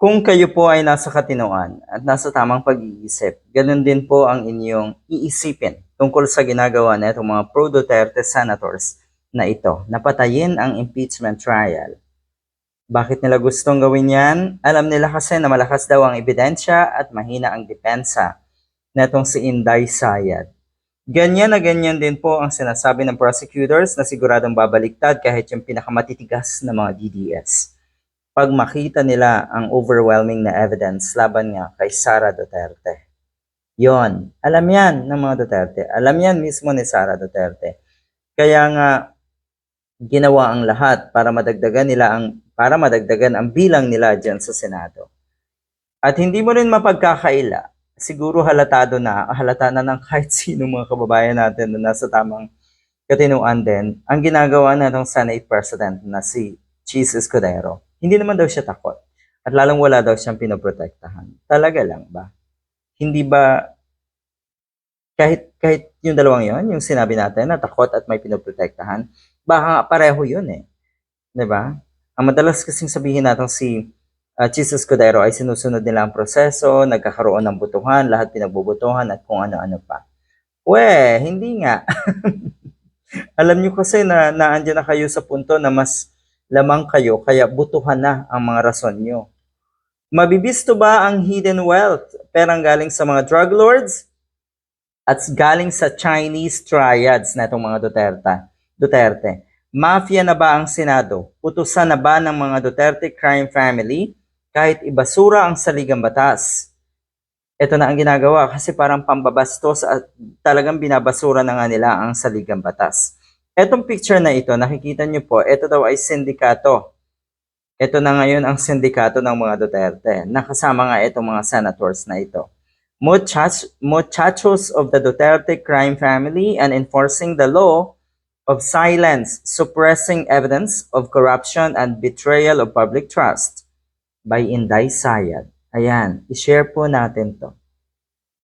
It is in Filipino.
Kung kayo po ay nasa katinoan at nasa tamang pag-iisip, ganun din po ang inyong iisipin tungkol sa ginagawa na itong mga pro-Duterte senators na ito, napatayin ang impeachment trial. Bakit nila gustong gawin yan? Alam nila kasi na malakas daw ang ebidensya at mahina ang depensa na itong si Inday Sayad. Ganyan na ganyan din po ang sinasabi ng prosecutors na siguradong babaliktad kahit yung pinakamatitigas na mga DDS pag makita nila ang overwhelming na evidence laban nga kay Sara Duterte. Yon, alam yan ng mga Duterte. Alam yan mismo ni Sara Duterte. Kaya nga ginawa ang lahat para madagdagan nila ang para madagdagan ang bilang nila diyan sa Senado. At hindi mo rin mapagkakaila, siguro halatado na, halata na ng kahit sino mga kababayan natin na nasa tamang katinuan din, ang ginagawa na ng Senate President na si Cheese Escudero. Hindi naman daw siya takot. At lalong wala daw siyang pinoprotektahan. Talaga lang ba? Hindi ba kahit kahit yung dalawang yon, yung sinabi natin na takot at may pinoprotektahan, baka pareho yun eh. 'Di ba? Ang madalas kasing sabihin natin si uh, Cheese Escudero ay sinusunod nila ang proseso, nagkakaroon ng butuhan, lahat pinagbubutuhan at kung ano-ano pa. We, hindi nga. Alam niyo kasi na naandyan na kayo sa punto na mas lamang kayo kaya butuhan na ang mga rason nyo. Mabibisto ba ang hidden wealth? Perang galing sa mga drug lords at galing sa Chinese triads na itong mga Duterte. Duterte. Mafia na ba ang Senado? Utusan na ba ng mga Duterte crime family kahit ibasura ang saligang batas? Ito na ang ginagawa kasi parang pambabastos at talagang binabasura na nga nila ang saligang batas. Etong picture na ito, nakikita niyo po, ito daw ay sindikato. Ito na ngayon ang sindikato ng mga Duterte. Nakasama nga itong mga senators na ito. Muchach muchachos of the Duterte crime family and enforcing the law of silence, suppressing evidence of corruption and betrayal of public trust by Inday Sayad. Ayan, i-share po natin to.